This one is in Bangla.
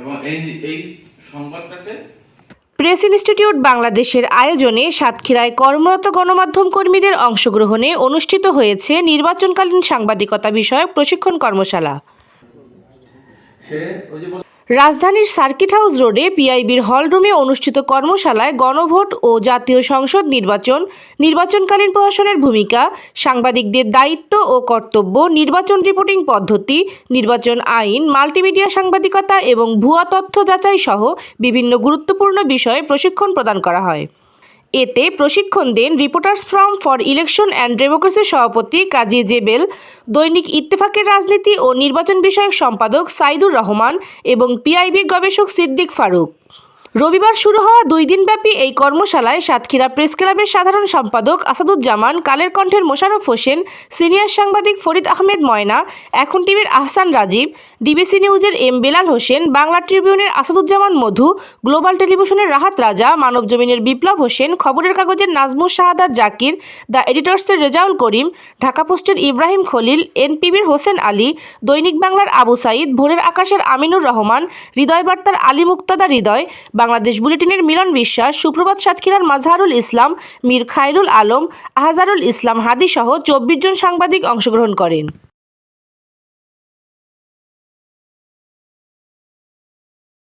এবং এই এই সংবাদটাতে প্রেস ইনস্টিটিউট বাংলাদেশের আয়োজনে সাতক্ষীরায় কর্মরত গণমাধ্যম কর্মীদের অংশগ্রহণে অনুষ্ঠিত হয়েছে নির্বাচনকালীন সাংবাদিকতা বিষয়ক প্রশিক্ষণ কর্মশালা। রাজধানীর সার্কিট হাউস রোডে পিআইবির হলরুমে অনুষ্ঠিত কর্মশালায় গণভোট ও জাতীয় সংসদ নির্বাচন, নির্বাচনকালীন প্রশাসনের ভূমিকা, সাংবাদিকদের দায়িত্ব ও কর্তব্য, নির্বাচন রিপোর্টিং পদ্ধতি, নির্বাচন আইন, মাল্টিমিডিয়া সাংবাদিকতা এবং ভুয়া তথ্য যাচাই সহ বিভিন্ন গুরুত্বপূর্ণ বিষয়ে প্রশিক্ষণ প্রদান করা হয়। এতে প্রশিক্ষণ দেন reporters from for election and ডেমোক্রেসির সভাপতি কাজী জেবেল, দৈনিক ইত্তেফাকের রাজনীতি ও নির্বাচন বিষয়ক সম্পাদক সাইদুর রহমান এবং পিআইবির গবেষক সিদ্দিক ফারুক। রবিবার শুরু হওয়া দুই দিনব্যাপী এই কর্মশালায় সাতক্ষীরা প্রেস ক্লাবের সাধারণ সম্পাদক আসাদুজ্জামান, কালের কণ্ঠের মোশাররফ হোসেন, সিনিয়র সাংবাদিক ফরিদ আহমেদ ময়না, এখন টিভির আহসান রাজীব, ডিবিসি নিউজের এম বেলাল হোসেন, বাংলা ট্রিবিউনের আসাদুজ্জামান মধু, গ্লোবাল টেলিভিশনের রাহাত রাজা মানবজমিনের বিপ্লব হোসেন, খবরের কাগজের নাজমুস শাহাদাত জাকির, দ্য এডিটর্সের রেজাউল করিম, ঢাকা পোস্টের ইব্রাহিম খলিল, এনপিবির হোসেন আলী, দৈনিক বাংলার আবু সাইদ ভোরের আকাশের আমিনুর রহমান হৃদয় বার্তার আলী মুক্তাদা হৃদয় বাংলাদেশ বুলেটিনের মিলন বিশ্বাস, সুপ্রভাত সাতক্ষীরার মাজহারুল ইসলাম, মীর খায়রুল আলম, আহাজারুল ইসলাম হাদিসহ চব্বিশ জন সাংবাদিক অংশগ্রহণ করেন।